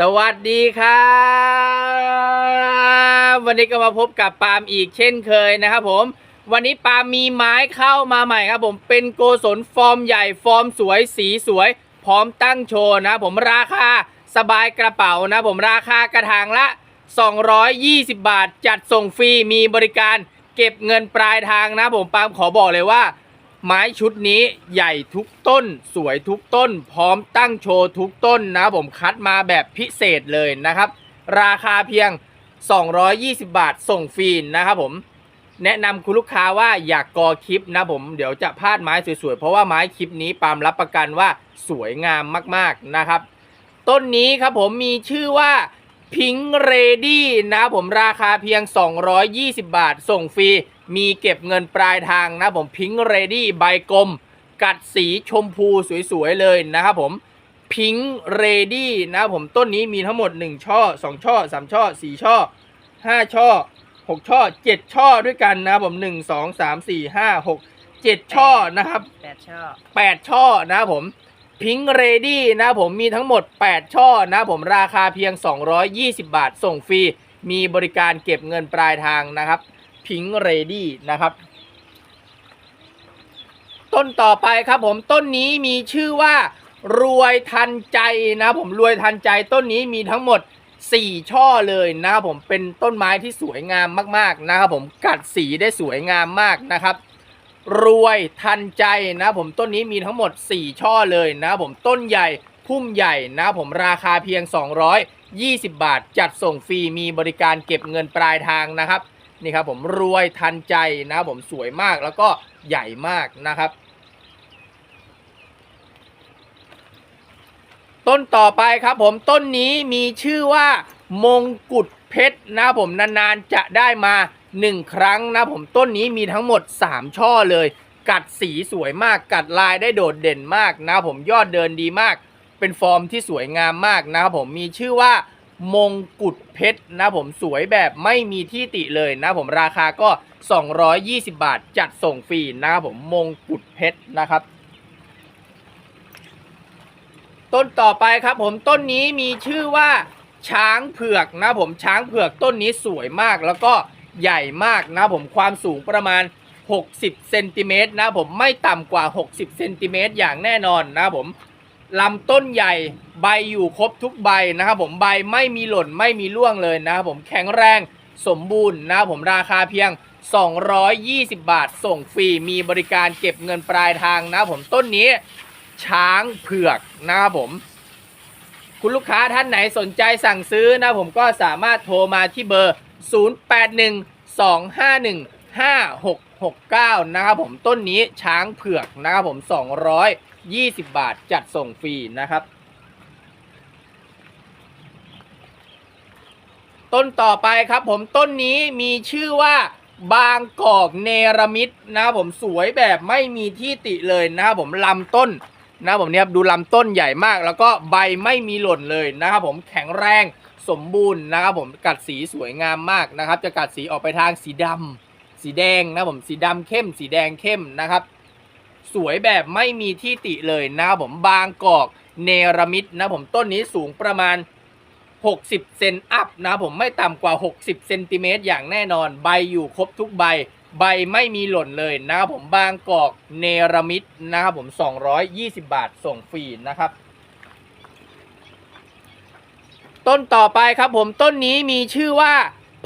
สวัสดีครับวันนี้ก็มาพบกับปาล์มอีกเช่นเคยนะครับผม วันนี้ปาล์มมีไม้เข้ามาใหม่ครับผมเป็นโกศลฟอร์มใหญ่ฟอร์มสวยสีสวย พร้อมตั้งโชว์นะผมราคาสบายกระเป๋านะผมราคากระถางละ 220 บาท จัดส่งฟรีมีบริการเก็บเงินปลายทางนะผมปาล์มขอบอกเลยว่า ไม้ชุดนี้ใหญ่ทุกต้น สวยทุกต้น พร้อมตั้งโชว์ทุกต้นนะผมคัดมาแบบพิเศษเลยนะครับ ราคาเพียง 220 บาทส่งฟรีนะครับผมแนะนำคุณลูกค้าว่าอยากกอคลิปนะผมเดี๋ยวจะพาดไม้สวยๆ เพราะว่าไม้คลิปนี้ปาล์มรับประกันว่าสวยงามมากๆนะครับ ต้นนี้ครับผมมีชื่อว่าพิงเรดี้นะผมราคาเพียง 220 บาทส่งฟรี มีเก็บเงินปลายทางนะผมพิงเรดี้ใบกลม กัดสีชมพูสวยๆเลยนะครับผมพิงเรดี้นะครับผมต้นนี้มีทั้งหมด 1 ช่อ 2 ช่อ 3 ช่อ 4 ช่อ 5 ช่อ 6 ช่อ 7 ช่อด้วยกันนะครับผม 1 2 3 4 5 6 7 ช่อนะครับแปดช่อ8ช่อนะครับผมพิงเรดี้นะครับผมมีทั้งหมด 8 ช่อนะครับผมราคาเพียง 220 บาทส่งฟรี มีบริการเก็บเงินปลายทางนะครับ พิงเรดี้นะครับ ต้นต่อไปครับผมต้นนี้มีชื่อว่ารวยทันใจนะผมรวยทันใจต้นนี้มีทั้งหมด 4 ช่อเลยนะครับผมเป็นต้นไม้ที่สวยงามมากๆนะครับผมกัดสีได้สวยงามมากนะครับ รวยทันใจนะผมต้นนี้มีทั้งหมด 4 ช่อเลยนะผมต้นใหญ่พุ่มใหญ่นะผมราคาเพียง 220 บาท จัดส่งฟรีมีบริการเก็บเงินปลายทางนะครับ นี่ครับผมรวยทันใจนะผมสวยมากแล้วก็ใหญ่มากนะครับ ต้นต่อไปครับผมต้นนี้มีชื่อว่ามงกุฎเพชรนะผมนานๆจะได้มา 1 ครั้งนะผมต้นนี้มีทั้งหมด 3 ช่อเลย กัดสีสวยมากกัดลายได้โดดเด่นมากนะผมยอดเดินดีมาก เป็นฟอร์มที่สวยงามมากนะครับผมมีชื่อว่า มงกุฎเพชรนะผมสวยแบบไม่มีที่ติเลยนะผมราคาก็ 220 บาทจัดส่งฟรีนะครับผมมงกุฎเพชรนะครับ ต้นต่อไปครับผมต้นนี้มีชื่อว่าช้างเผือกนะผมช้างเผือกต้นนี้สวยมากแล้วก็ใหญ่มากนะผมความสูงประมาณ 60เซนติเมตรนะผมไม่ต่ำกว่า 60เซนติเมตรอย่างแน่นอนนะผม ลำต้นใหญ่ใบอยู่ครบทุกใบนะครับผมใบไม่มีหล่นไม่มีร่วงเลยนะครับผมแข็งแรงสมบูรณ์นะครับผมราคาเพียง 220 บาท ส่งฟรีมีบริการเก็บเงินปลายทางนะครับผมต้นนี้ช้างเผือกนะครับผม คุณลูกค้าท่านไหนสนใจสั่งซื้อนะผมก็สามารถโทรมาที่เบอร์ 0812515669 นะครับผมต้นนี้ช้างเผือกนะครับผม 20 บาทจัดส่งฟรีนะครับ ต้นต่อไปครับผมต้นนี้มีชื่อว่าบางกอกเนรมิตนะครับผมสวยแบบไม่มีที่ติเลยนะครับผมลำต้นนะครับผมเนี่ยครับดูลำต้นใหญ่มาก แล้วก็ใบไม่มีหล่นเลยนะครับผมแข็งแรงสมบูรณ์นะครับผมกัดสีสวยงามมากนะครับ จะกัดสีออกไปทางสีดำสีแดงนะครับผมสีดำเข้มสีแดงเข้มนะครับ สวยแบบไม่มีที่ติเลยนะครับผมบางกอกเนรมิตนะผมต้นนี้สูงประมาณ 60 เซนอัพนะผมไม่ต่ำกว่า 60 เซนติเมตรอย่างแน่นอน ใบอยู่ครบทุกใบ ใบไม่มีหล่นเลยนะครับผมบางกอกเนรมิตนะครับผม 220 บาทส่งฟรีนะครับ ต้นต่อไปครับผมต้นนี้มีชื่อว่า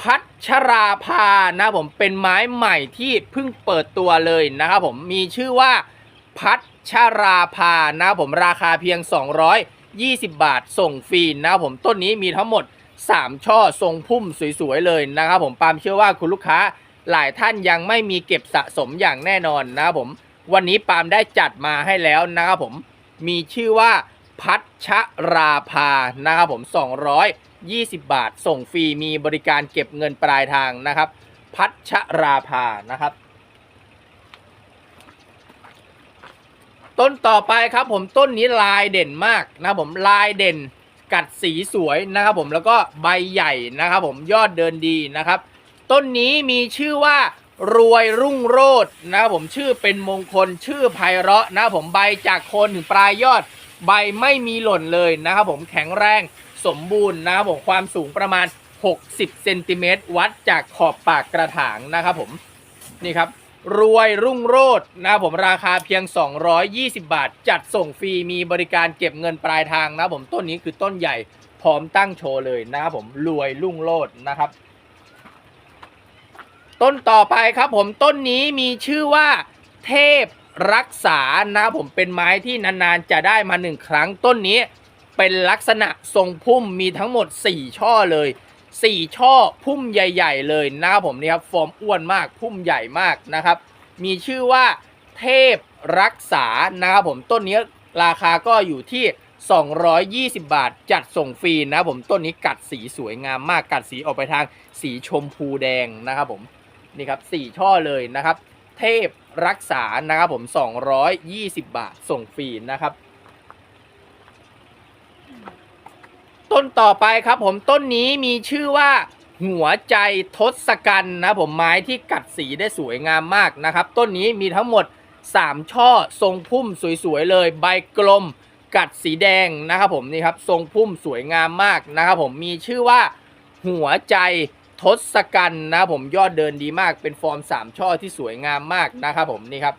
พัชราภานะผมเป็นไม้ใหม่ที่เพิ่งเปิดตัวเลยนะครับผมมีชื่อว่าพัชราภานะผมราคาเพียง 220 บาทส่งฟรีนะผมต้นนี้มีทั้งหมด 3 ช่อทรงพุ่มสวยๆเลยนะครับผมปาล์มเชื่อว่าคุณลูกค้าหลายท่านยังไม่มีเก็บสะสมอย่างแน่นอนนะครับผมวันนี้ปาล์มได้จัดมาให้แล้วนะครับผมมีชื่อว่า พัชราภานะครับผม 220 บาท ส่งฟรีมีบริการเก็บเงินปลายทางนะครับ พัชราภานะครับ ต้นต่อไปครับผมต้นนี้ลายเด่นมากนะครับผมลายเด่นกัดสีสวยนะครับผมแล้วก็ใบใหญ่นะครับผมยอดเดินดีนะครับ ต้นนี้มีชื่อว่ารวยรุ่งโรจน์นะครับผมชื่อเป็นมงคลชื่อไพเราะนะครับผมใบจากโคนถึงปลายยอด ใบไม่มีหล่นเลยนะครับผมแข็งแรงสมบูรณ์นะครับผมความสูงประมาณ 60เซนติเมตรวัดจากขอบปากกระถางนะครับผมนี่ครับรวยรุ่งโรจน์นะครับผมราคาเพียง 220 บาท จัดส่งฟรีมีบริการเก็บเงินปลายทางนะครับผมต้นนี้คือต้นใหญ่พร้อมตั้งโชว์เลยนะครับผมรวยรุ่งโรจน์นะครับ ต้นต่อไปครับผมต้นนี้มีชื่อว่าเทพ รักษานะครับผมเป็นไม้ที่นานๆจะได้มาหนึ่งครั้งต้นนี้เป็นลักษณะทรงพุ่มมีทั้งหมด 4 ช่อเลย 4 ช่อพุ่มใหญ่ ๆ เลยนะครับผมนี่ครับฟอร์มอ้วนมากพุ่มใหญ่มากนะครับ มีชื่อว่าเทพรักษานะครับผมต้นนี้ราคาก็อยู่ที่ 220 บาทจัดส่งฟรีนะครับผมต้นนี้กัดสีสวยงามมากกัดสีออกไปทางสีชมพูแดงนะครับผมนี่ครับสี่ช่อเลยนะครับ เทพ รักษานะครับผม 220 บาทส่งฟรีนะครับ ต้นต่อไปครับผมต้นนี้มีชื่อว่าหัวใจทศกัณฐ์นะผมไม้ที่กัดสีได้สวยงามมากนะครับ ต้นนี้มีทั้งหมด 3 ช่อทรงพุ่มสวยๆเลย ใบกลมกัดสีแดงนะครับผมนี่ครับทรงพุ่มสวยงามมากนะครับผมมีชื่อว่าหัวใจ ทศกัณฐ์นะผมยอดเดินดีมากเป็นฟอร์ม 3 ช่อที่สวยงามมากนะครับผมนี่ครับ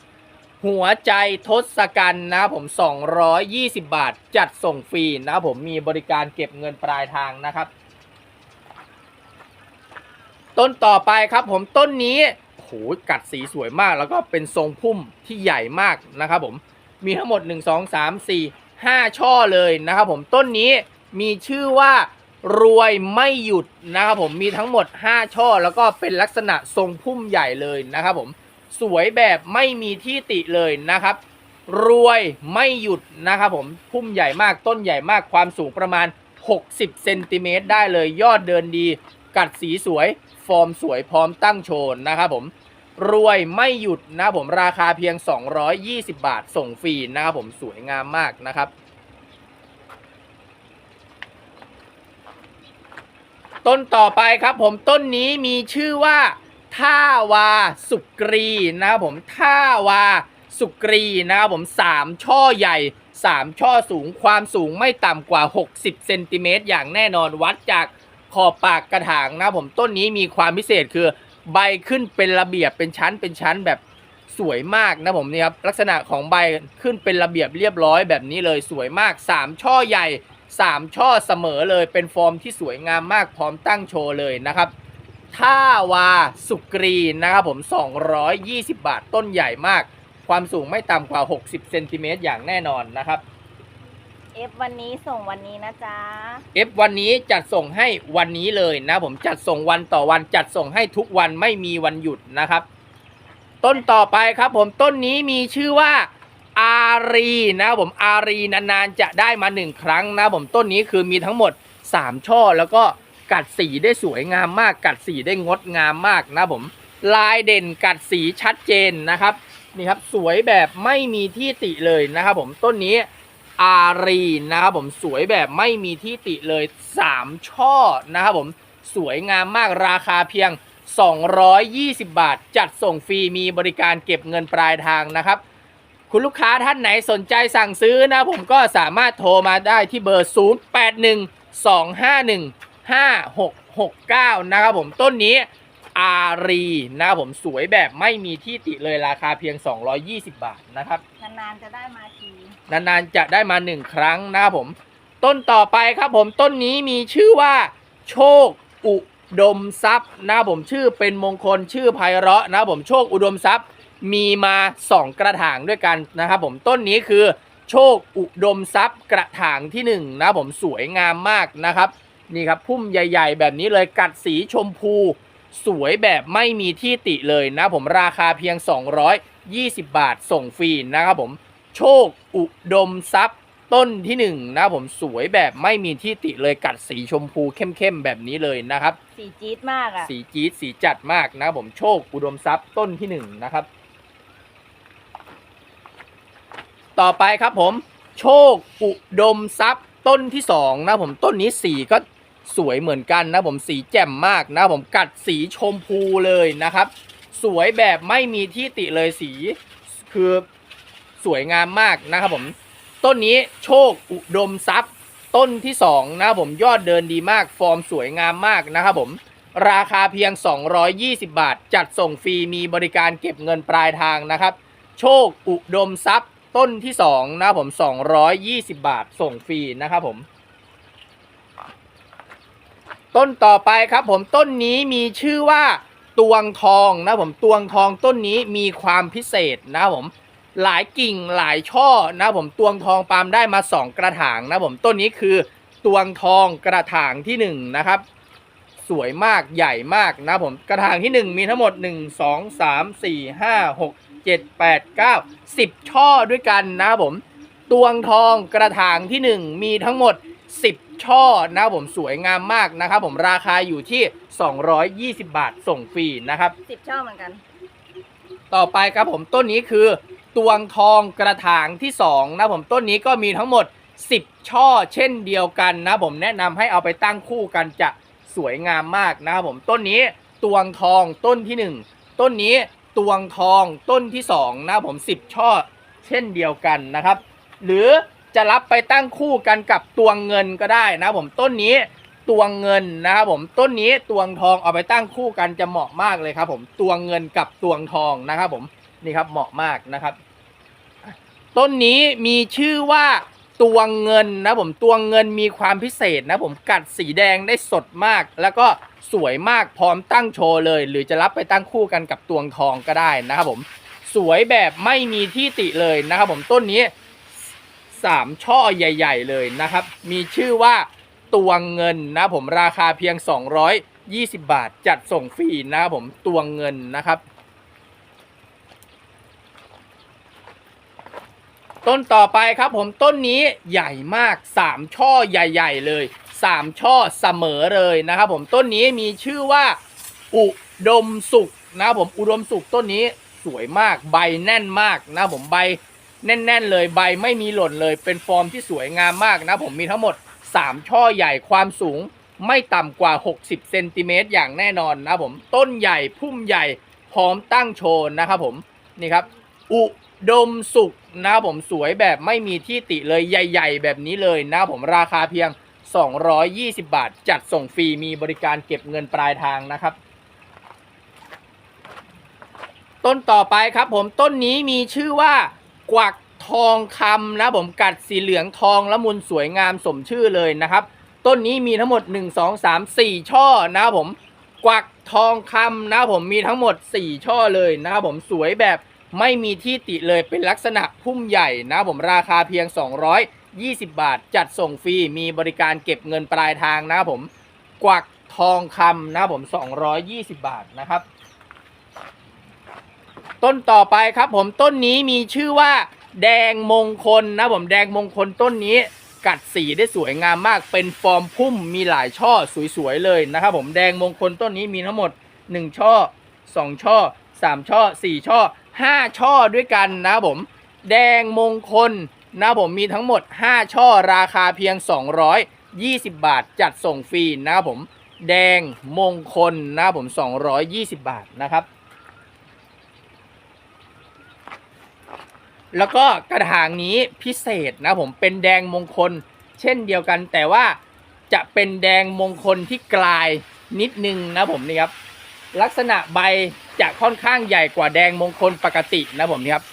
หัวใจทศกัณฐ์นะครับผม 220 บาทจัดส่งฟรีนะครับผมมีบริการเก็บเงินปลายทางนะครับ ต้นต่อไปครับผมต้นนี้โอ้โหกัดสีสวยมากแล้วก็เป็นทรงพุ่มที่ใหญ่มากนะครับผมมีทั้งหมด 1 2 3 4 5 ช่อเลยนะครับผมต้นนี้มีชื่อว่า รวยไม่หยุดนะครับผมมีทั้งหมด 5 ช่อ แล้วก็เป็นลักษณะทรงพุ่มใหญ่เลยนะครับผมสวยแบบไม่มีที่ติเลยนะครับ รวยไม่หยุดนะครับผมพุ่มใหญ่มากต้นใหญ่มากความสูงประมาณ 60เซนติเมตรได้เลยยอดเดินดี กัดสีสวย ฟอร์มสวยพร้อมตั้งโชว์นะครับผมรวยไม่หยุดนะครับผมราคาเพียง 220 บาทส่งฟรีนะครับผมสวยงามมากนะครับ ต้นต่อไปครับผมต้นนี้มีชื่อว่าท่าวาสุกรีนะครับผมท่าวาสุกรีนะครับผมสามช่อใหญ่สามช่อสูงความสูงไม่ต่ำกว่า 60เซนติเมตรอย่างแน่นอนวัดจากขอบปากกระถางนะผมต้นนี้มีความพิเศษคือใบขึ้นเป็นระเบียบเป็นชั้นเป็นชั้นแบบสวยมากนะผมนี่ครับลักษณะของใบขึ้นเป็นระเบียบเรียบร้อยแบบนี้เลยสวยมากสามช่อใหญ่ สามช่อเสมอเลยเป็นฟอร์มที่สวยงามมากพร้อมตั้งโชว์เลยนะครับท่าวาสุกรีนะครับผม 220 บาทต้นใหญ่มาก ความสูงไม่ต่ำกว่า 60 เซนติเมตรอย่างแน่นอนนะครับเอฟวันนี้ส่งวันนี้นะจ๊ะเอฟวันนี้จัดส่งให้วันนี้เลยนะผมจัดส่งวันต่อวันจัดส่งให้ทุกวันไม่มีวันหยุดนะครับ ต้นต่อไปครับผมต้นนี้มีชื่อว่า อารีนะครับผมอารีนานๆจะได้มาหนึ่งครั้งนะผมต้นนี้คือมีทั้งหมด 3 ช่อแล้วก็กัดสีได้สวยงามมาก กัดสีได้งดงามมากนะผมลายเด่นกัดสีชัดเจนนะครับนี่ครับสวยแบบไม่มีที่ติเลยนะครับผมต้นนี้อารีนะครับผมสวยแบบไม่มีที่ติเลย 3 ช่อนะครับผมสวยงามมากราคาเพียง 220 บาท จัดส่งฟรีมีบริการเก็บเงินปลายทางนะครับ คุณลูกค้าท่านไหนสนใจสั่งซื้อนะ ผมก็สามารถโทรมาได้ที่เบอร์ 0812515669 นะครับผมต้นนี้อารีนะครับผมสวยแบบไม่มีที่ติเลยราคาเพียง 220 บาทนะครับ นานๆจะได้มาที นานๆจะได้มาหนึ่งครั้งนะครับผม ต้นต่อไปครับผมต้นนี้มีชื่อว่าโชคอุดมทรัพย์นะครับผมชื่อเป็นมงคลชื่อไพเราะนะครับผมโชคอุดมทรัพย์ มีมา 2 กระถางด้วยกันนะครับผมต้นนี้คือโชคอุดมทรัพย์กระถางที่1นะครับผมสวยงามมากนะครับนี่ครับพุ่มใหญ่ ๆ แบบนี้เลยกัดสีชมพูสวยแบบไม่มีที่ติเลยนะผมราคาเพียง 220 บาทส่งฟรีนะครับผมโชคอุดมทรัพย์ต้นที่หนึ่งนะครับผมสวยแบบไม่มีที่ติเลยกัดสีชมพูเข้มๆแบบนี้เลยนะครับ สีจี๊ดมากอะสีจี๊ดสีจัดมากนะครับผมโชคอุดมทรัพย์ต้นที่หนึ่งนะครับ ต่อไปครับผม โชคอุดมทรัพย์ต้นที่สองนะผมต้นนี้สีก็สวยเหมือนกันนะผมสีแจ่มมากนะผมกัดสีชมพูเลยนะครับ สวยแบบไม่มีที่ติเลยสีคือสวยงามมากนะครับผมต้นนี้โชคอุดมทรัพย์ต้นที่2นะครับผมยอดเดินดีมากฟอร์มสวยงามมากนะครับผมราคาเพียง 220 บาท จัดส่งฟรีมีบริการเก็บเงินปลายทางนะครับ โชคอุดมทรัพย์ ต้นที่2นะครับผม220บาทส่งฟรีนะครับผม ต้นต่อไปครับผมต้นนี้มีชื่อว่าตวงทองนะผมตวงทองต้นนี้มีความพิเศษนะครับผมหลายกิ่งหลายช่อนะครับผมตวงทองปาล์มได้มา 2 กระถางนะครับผมต้นนี้คือตวงทองกระถางที่ 1 นะครับ สวยมากใหญ่มากนะครับผมกระถางที่ 1 มีทั้งหมด 1 2 3 4 5 6 7 8 9 10ช่อด้วยกันนะครับผมตวงทองกระถางที่ 1 มีทั้งหมด 10 ช่อนะครับผมสวยงามมากนะครับผมราคาอยู่ที่ 220 บาทส่งฟรีนะครับสิบช่อเหมือนกัน ต่อไปครับผมต้นนี้คือ ตวงทองกระถางที่2นะผมต้นนี้ก็มีทั้งหมด 10 ช่อเช่นเดียวกันนะผมแนะนำให้เอาไปตั้งคู่กันจะสวยงามมากนะครับผมต้นนี้ตวงทองต้นที่ 1 ต้นนี้ ตวงทองต้นที่2นะผม10ช่อเช่นเดียวกันนะครับ หรือจะรับไปตั้งคู่กันกับตวงเงินก็ได้นะผมต้นนี้ตวงเงินนะครับผมต้นนี้ตวงทองเอาไปตั้งคู่กันจะเหมาะมากเลยครับ ผมตวงเงินกับตวงทองนะครับ ผมนี่ครับเหมาะมากนะครับ ต้นนี้มีชื่อว่า ตวงเงินนะผมตวงเงินมีความพิเศษนะผมกัดสีแดงได้สดมาก แล้วก็สวยมากพร้อมตั้งโชว์เลย หรือจะรับไปตั้งคู่กันกับตวงทองก็ได้นะครับผมสวยแบบไม่มีที่ติเลยนะครับผมต้นนี้สามช่อใหญ่ ๆ เลยนะครับ มีชื่อว่าตวงเงินนะผมราคาเพียง 220 บาท จัดส่งฟรีนะครับผมตวงเงินนะครับ ต้นต่อไปครับผมต้นนี้ใหญ่มาก 3 ช่อใหญ่ ๆ เลย 3 ช่อเสมอเลยนะครับผมต้นนี้มีชื่อว่า อุดมสุขนะครับผมอุดมสุขต้นนี้สวยมากใบแน่นมากนะผมใบแน่น ๆ เลยใบไม่มีหล่นเลย เป็นฟอร์มที่สวยงามมากนะผมมีทั้งหมด 3 ช่อใหญ่ความสูงไม่ต่ำกว่า 60เซนติเมตรอย่างแน่นอนนะผมต้นใหญ่พุ่มใหญ่พร้อมตั้งโชนนะครับผมนี่ครับอุ ดมสุขนะผมสวยแบบไม่มีที่ติเลยใหญ่ ๆ แบบนี้เลยนะผมราคาเพียง 220 บาท จัดส่งฟรีมีบริการเก็บเงินปลายทางนะครับ ต้นต่อไปครับผมต้นนี้มีชื่อว่ากวักทองคำนะผมกัดสีเหลืองทองละมุนสวยงามสมชื่อเลยนะครับ ต้นนี้มีทั้งหมด 1 2 3 4 ช่อนะผมกวักทองคำนะผมมีทั้งหมด 4 ช่อเลยนะครับผมสวยแบบ ไม่มีที่ติเลยเป็นลักษณะพุ่มใหญ่นะผมราคาเพียง 220 บาท จัดส่งฟรีมีบริการเก็บเงินปลายทางนะผมกวักทองคำนะครับผม 220 บาทนะครับ ต้นต่อไปครับผมต้นนี้มีชื่อว่า แดงมงคลนะผมแดงมงคลต้นนี้กัดสีได้สวยงามมาก เป็นฟอร์มพุ่มมีหลายช่อสวยๆเลยนะครับผมแดงมงคลต้นนี้มีทั้งหมด 1 ช่อ 2 ช่อ 3 ช่อ 4 ช่อ 5ช่อด้วยกันนะผม แดงมงคลนะครับผมมีทั้งหมด 5 ช่อราคาเพียง 220 บาท จัดส่งฟรีนะครับผม แดงมงคลนะครับผม 220 บาทนะครับ แล้วก็กระถางนี้พิเศษนะผมเป็นแดงมงคล เช่นเดียวกันแต่ว่าจะเป็นแดงมงคลที่กลายนิดนึงนะผมนี่ครับ ลักษณะใบจะค่อนข้างใหญ่กว่าแดงมงคลปกตินะผมนี่ครับ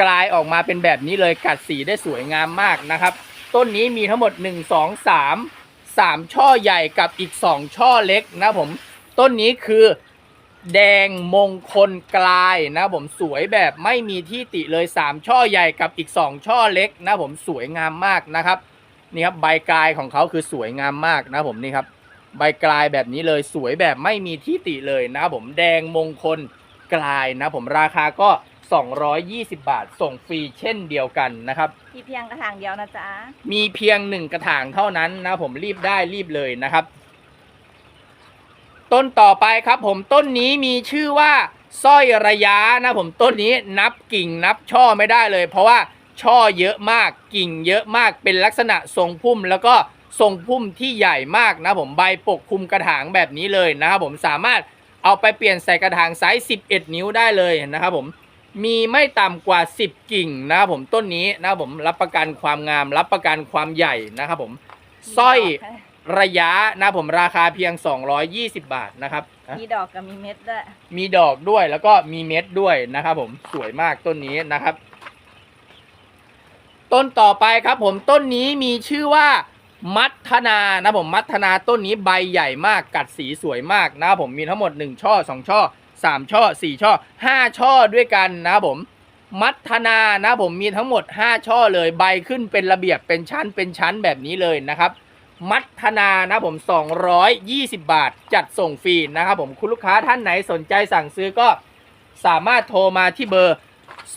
กลายออกมาเป็นแบบนี้เลยกัดสีได้สวยงามมากนะครับ ต้นนี้มีทั้งหมด 1 2 3 3 ช่อใหญ่กับอีก 2 ช่อเล็กนะผมต้นนี้คือแดงมงคลกลายนะผมสวยแบบไม่มีที่ติเลย 3 ช่อใหญ่กับอีก 2 ช่อเล็กนะผมสวยงามมากนะครับนี่ครับใบกลายของเขาคือสวยงามมากนะผมนี่ครับ ใบกลายแบบนี้เลยสวยแบบไม่มีที่ติเลยนะผมแดงมงคลกลายนะผมราคาก็ 220 บาท ส่งฟรีเช่นเดียวกันนะครับพี่เพียงกระถางเดียวนะจ๊ะ มีเพียงหนึ่งกระถางเท่านั้นนะผมรีบได้รีบเลยนะครับ ต้นต่อไปครับผมต้นนี้มีชื่อว่าสร้อยระยะนะผมต้นนี้นับกิ่งนับช่อไม่ได้เลย เพราะว่าช่อเยอะมากกิ่งเยอะมากเป็นลักษณะทรงพุ่มแล้วก็ ทรงพุ่มที่ใหญ่มากนะผมใบปกคลุมกระถางแบบนี้เลยนะครับผมสามารถเอาไปเปลี่ยนใส่กระถางไซส์ 11 นิ้วได้เลยนะครับผมมีไม่ต่ำกว่า 10 กิ่งนะครับผมต้นนี้นะครับผมรับประกันความงามรับประกันความใหญ่นะครับผมสร้อยระยะนะครับผมราคาเพียง 220 บาทนะครับ มีดอกกับมีเม็ดด้วย มีดอกด้วยแล้วก็มีเม็ดด้วยนะครับผมสวยมากต้นนี้นะครับ ต้นต่อไปครับผมต้นนี้มีชื่อว่า มัทนานะผมมัทนาต้นนี้ใบใหญ่มากกัดสีสวยมากนะครับผมมีทั้งหมด 1 ช่อ 2 ช่อ 3 ช่อ 4 ช่อ 5 ช่อด้วยกันนะผม มัทนานะผมมีทั้งหมด 5 ช่อเลยใบขึ้นเป็นระเบียบเป็นชั้นเป็นชั้นแบบนี้เลยนะครับ มัทนานะผม 220 บาทจัดส่งฟรีนะครับผมคุณลูกค้าท่านไหนสนใจสั่งซื้อก็สามารถโทรมาที่เบอร์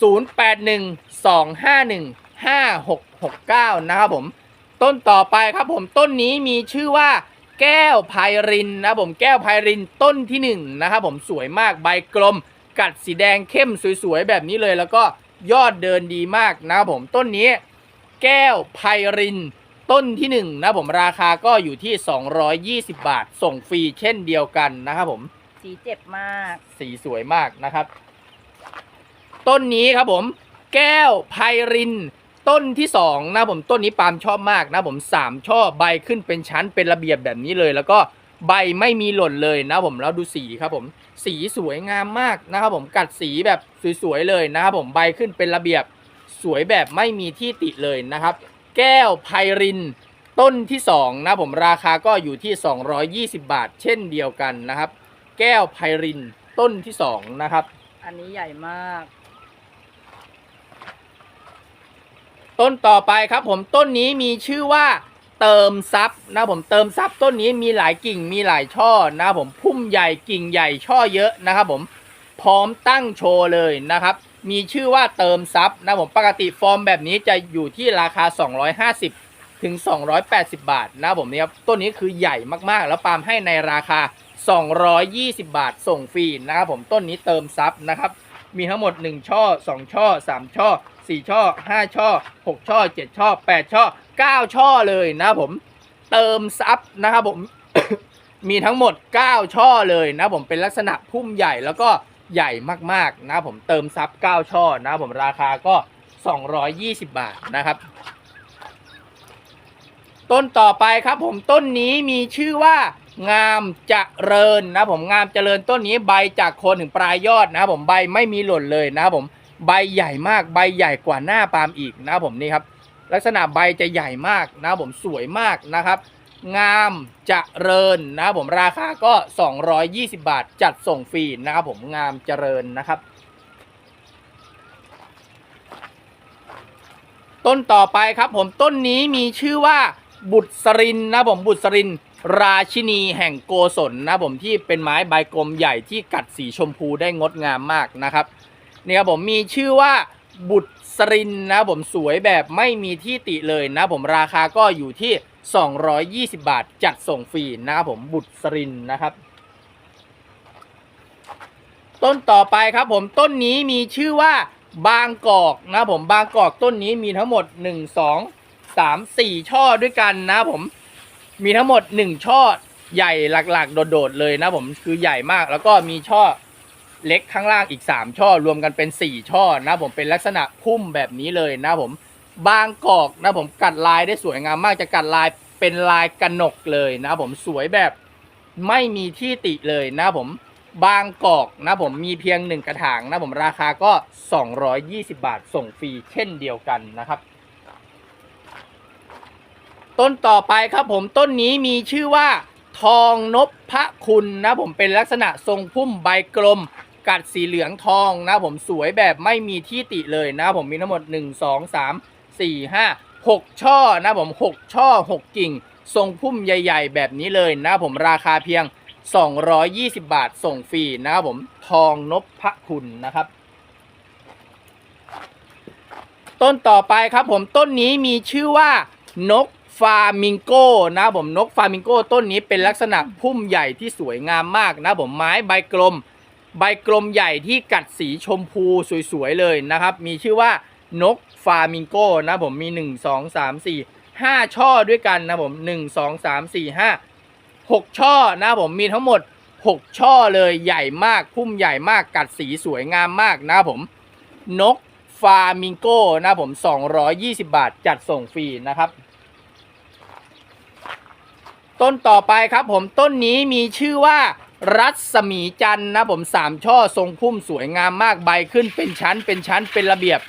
0812515669 นะครับผม ต้นต่อไปครับผมต้นนี้มีชื่อว่าแก้วไพรินนะครับผมแก้วไพรินต้นที่หนึ่งนะครับผมสวยมากใบกลม กัดสีแดงเข้มสวยๆแบบนี้เลย แล้วก็ยอดเดินดีมากนะครับผมต้นนี้ แก้วไพรินต้นที่1นะผมราคาก็อยู่ที่ 220 บาท ส่งฟรีเช่นเดียวกันนะครับผมสีเจ็บมาก สีสวยมากนะครับ ต้นนี้ครับผม แก้วไพริน ต้นที่2นะผมต้นนี้ปาล์มชอบมากนะผม3ช่อใบขึ้นเป็นชั้นเป็นระเบียบแบบนี้เลย แล้วก็ใบไม่มีหล่นเลยนะผมแล้วดูสีครับผมสีสวยงามมากนะครับผมกัดสีแบบสวยๆเลยนะครับผมใบขึ้นเป็นระเบียบสวยแบบไม่มีที่ติเลยนะครับ แก้วไพรินต้นที่2นะผมราคาก็อยู่ที่ 220 บาท เช่นเดียวกันนะครับ แก้วไพรินต้นที่2นะครับ อันนี้ใหญ่มาก ต้นต่อไปครับผมต้นนี้มีชื่อว่าเติมซับนะผมเติมซับต้นนี้มีหลายกิ่งมีหลายช่อนะผมพุ่มใหญ่กิ่งใหญ่ช่อเยอะนะครับผมพร้อมตั้งโชว์เลยนะครับ มีชื่อว่าเติมซับนะผมปกติฟอร์มแบบนี้จะอยู่ที่ราคา 250 ถึง 280 บาทนะผมนี่ครับต้นนี้คือใหญ่มากๆ แล้วปาล์มให้ในราคา 220 บาทส่งฟรีนะครับผมต้นนี้เติมซับนะครับมีทั้งหมด 1 ช่อ 2 ช่อ 3 ช่อ 4ช่อ5ช่อ6ช่อ7ช่อ8ช่อ9ช่อเลยนะผมเติมซับนะครับผม มีทั้งหมด 9 ช่อเลยนะผมเป็นลักษณะพุ่มใหญ่แล้วก็ใหญ่มากๆนะผมเติมซับ 9 ช่อนะผมราคาก็ 220 บาทนะครับ ต้นต่อไปครับผมต้นนี้มีชื่อว่างามเจริญนะผมงามเจริญต้นนี้ใบจากโคนถึงปลายยอดนะผมใบไม่มีหล่นเลยนะผม ใบใหญ่มากใบใหญ่กว่าหน้าปาล์มอีกนะครับผมนี่ครับ ลักษณะใบจะใหญ่มากนะครับผมสวยมากนะครับ งามเจริญนะครับผมราคาก็ 220 บาทจัดส่งฟรีนะครับผมงามเจริญนะครับ ต้นต่อไปครับผมต้นนี้มีชื่อว่าบุตรสรินนะผมบุตรสรินราชินีแห่งโกศลนะผมที่เป็นไม้ใบกลมใหญ่ที่กัดสีชมพูได้งดงามมากนะครับ นี่ยครับผมมีชื่อว่าบุตรสรินนะผมสวยแบบไม่มีที่ติเลยนะผมราคาก็อยู่ที่ 220 บาทจัดส่งฟรีนะครับผมบุตรสรินนะครับ ต้นต่อไปครับผมต้นนี้มีชื่อว่าบางกอกนะผมบางกอกต้นนี้มีทั้งหมด 1 2 3 4 ช่อด้วยกันนะผมมีทั้งหมด 1 ช่อใหญ่หลักๆ โดดๆเลยนะผมคือใหญ่มากแล้วก็มีช่อ เล็กข้างล่างอีก 3 ช่อ รวมกันเป็น 4 ช่อนะผมเป็นลักษณะพุ่มแบบนี้เลยนะผมบางกอกนะผมกัดลายได้สวยงามมากจะกัดลายเป็นลายกระหนกเลยนะผมสวยแบบไม่มีที่ติเลยนะผมบางกอกนะผมมีเพียง 1 กระถางนะผมราคาก็ 220 บาทส่งฟรีเช่นเดียวกันนะครับ ต้นต่อไปครับผมต้นนี้มีชื่อว่าทองนพพระคุณนะผมเป็นลักษณะทรงพุ่มใบกลม กัดสีเหลืองทองนะผมสวยแบบไม่มีที่ติเลยนะผมมีทั้งหมด 1 2 3 4 5 6 ช่อนะผม 6 ช่อ 6 กิ่ง ทรงพุ่มใหญ่ ๆ แบบนี้เลยนะผมราคาเพียง 220 บาทส่งฟรีนะครับผมทองนพพระคุณนะครับ ต้นต่อไปครับผมต้นนี้มีชื่อว่านกฟามิงโก้นะผมนกฟามิงโก้ต้นนี้เป็นลักษณะพุ่มใหญ่ที่สวยงามมากนะผมไม้ใบกลม ใบกลมใหญ่ที่กัดสีชมพูสวยๆเลยนะครับ มีชื่อว่านกฟามิงโก้นะผมมี 1 2 3 4 5 ช่อด้วยกันนะผม 1 2 3 4 5 6 ช่อนะผมมีทั้งหมด 6 ช่อเลยใหญ่มากพุ่มใหญ่มากกัดสีสวยงามมากนะผมนกฟามิงโก้นะผม 220 บาทจัดส่งฟรีนะครับ ต้นต่อไปครับผมต้นนี้มีชื่อว่า รัศมีจันทร์นะผมสามช่อทรงพุ่มสวยงามมากใบขึ้นเป็นชั้นเป็นชั้นเป็นระเบียบ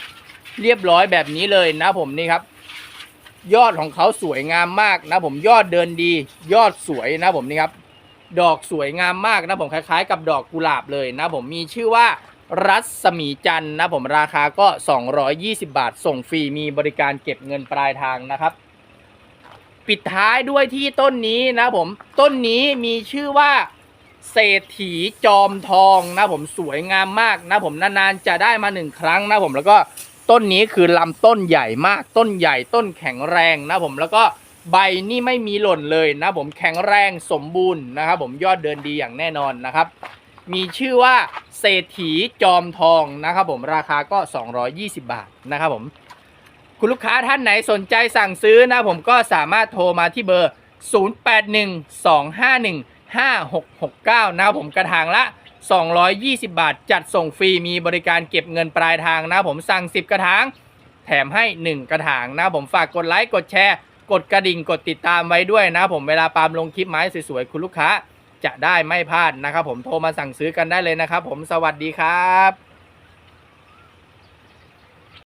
เรียบร้อยแบบนี้เลยนะผมนี่ครับ ยอดของเขาสวยงามมากนะผมยอดเดินดี ยอดสวยนะผมนี่ครับ ดอกสวยงามมากนะผมคล้ายๆ กับดอกกุหลาบเลยนะผมมีชื่อว่ารัศมีจันทร์นะผมราคาก็ 220 บาท ส่งฟรีมีบริการเก็บเงินปลายทางนะครับ ปิดท้ายด้วยที่ต้นนี้นะผมต้นนี้มีชื่อว่า เศรษฐีจอมทองนะผมสวยงามมากนะผมนานๆจะได้มาหนึ่งครั้งนะผมแล้วก็ต้นนี้คือลำต้นใหญ่มากต้นใหญ่ต้นแข็งแรงนะผมแล้วก็ใบนี่ไม่มีหล่นเลยนะผมแข็งแรงสมบูรณ์นะครับผมยอดเดินดีอย่างแน่นอนนะครับ มีชื่อว่าเศรษฐีจอมทองนะครับผมราคาก็ 220 บาทนะครับผมคุณลูกค้าท่านไหนสนใจสั่งซื้อนะผมก็สามารถโทรมาที่เบอร์ 5669 นะครับผมกระถางละ 220 บาท จัดส่งฟรีมีบริการเก็บเงินปลายทางนะผมสั่ง 10 กระถาง แถมให้ 1 กระถางนะผมฝากกดไลค์กดแชร์ กดกระดิ่งกดติดตามไว้ด้วยนะผมเวลาปาล์มลงคลิปไม้สวยๆ คุณลูกค้าจะได้ไม่พลาดนะครับผมโทรมาสั่งซื้อกันได้เลยนะครับผมสวัสดีครับ